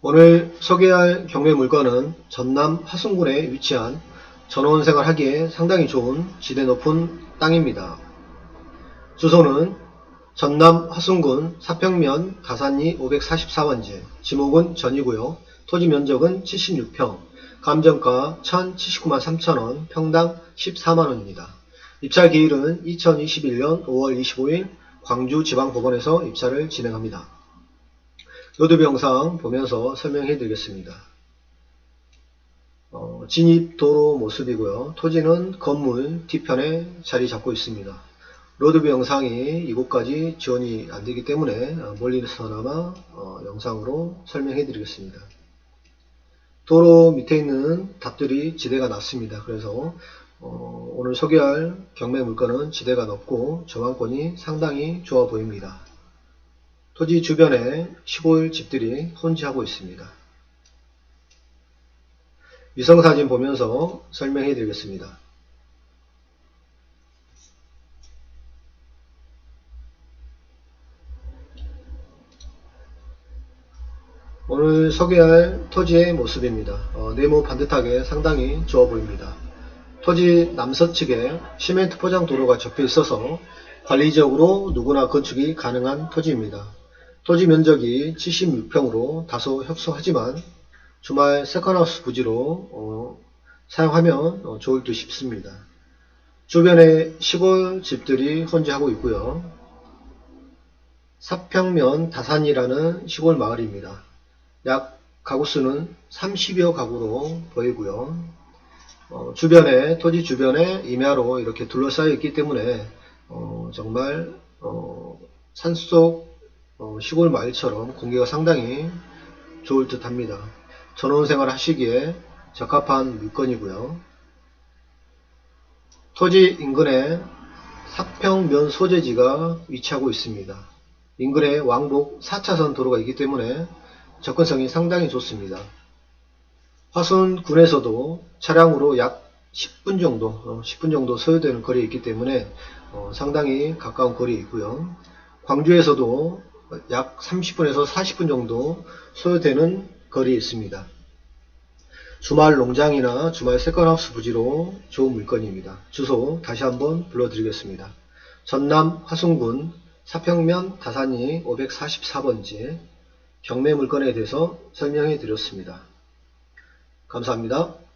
오늘 소개할 경매 물건은 전남 화순군에 위치한 전원 생활 하기에 상당히 좋은 지대 높은 땅입니다. 주소는 전남 화순군 사평면 가산리 544번지, 지목은 전이고요. 토지 면적은 76평, 감정가 1,079만 3천원, 평당 14만원입니다. 입찰 기일은 2021년 5월 25일 광주지방법원에서 입찰을 진행합니다. 영상 보면서 설명해 드리겠습니다. 어, 진입 도로 모습이고요. 토지는 건물 뒤편에 자리 잡고 있습니다. 로드뷰 영상이 이곳까지 지원이 안 되기 때문에 어, 멀리서나마 어, 영상으로 설명해 드리겠습니다. 도로 밑에 있는 탑들이 지대가 낮습니다. 그래서 어, 오늘 소개할 경매 물건은 지대가 높고 저항권이 상당히 좋아 보입니다. 토지 주변에 시골 집들이 혼재하고 있습니다. 위성사진 보면서 설명해 드리겠습니다. 오늘 소개할 토지의 모습입니다. 어, 네모 반듯하게 상당히 좋아 보입니다. 토지 남서측에 시멘트 포장 도로가 접해 있어서 관리적으로 누구나 건축이 가능한 토지입니다. 토지 면적이 76평으로 다소 협소하지만 주말 세컨하우스 부지로 어, 사용하면 어, 좋을 듯 싶습니다. 주변에 시골 집들이 혼재하고 있고요. 사평면 다산이라는 시골 마을입니다. 약 가구 수는 30여 가구로 보이고요. 어, 주변에 토지 주변에 임야로 이렇게 둘러싸여 있기 때문에 어, 정말 어, 산속 어, 시골 마을처럼 공기가 상당히 좋을 듯 합니다. 전원 생활 하시기에 적합한 물건이고요. 토지 인근에 사평면 소재지가 위치하고 있습니다. 인근에 왕복 4차선 도로가 있기 때문에 접근성이 상당히 좋습니다. 화순군에서도 차량으로 약 10분 정도, 어, 10분 정도 소요되는 거리에 있기 때문에 어, 상당히 가까운 거리에 있고요. 광주에서도 약 30분에서 40분 정도 소요되는 거리에 있습니다. 주말 농장이나 주말 세컨하우스 부지로 좋은 물건입니다. 주소 다시 한번 불러드리겠습니다. 전남 화순군 사평면 다산리 544번지 경매 물건에 대해서 설명해 드렸습니다. 감사합니다.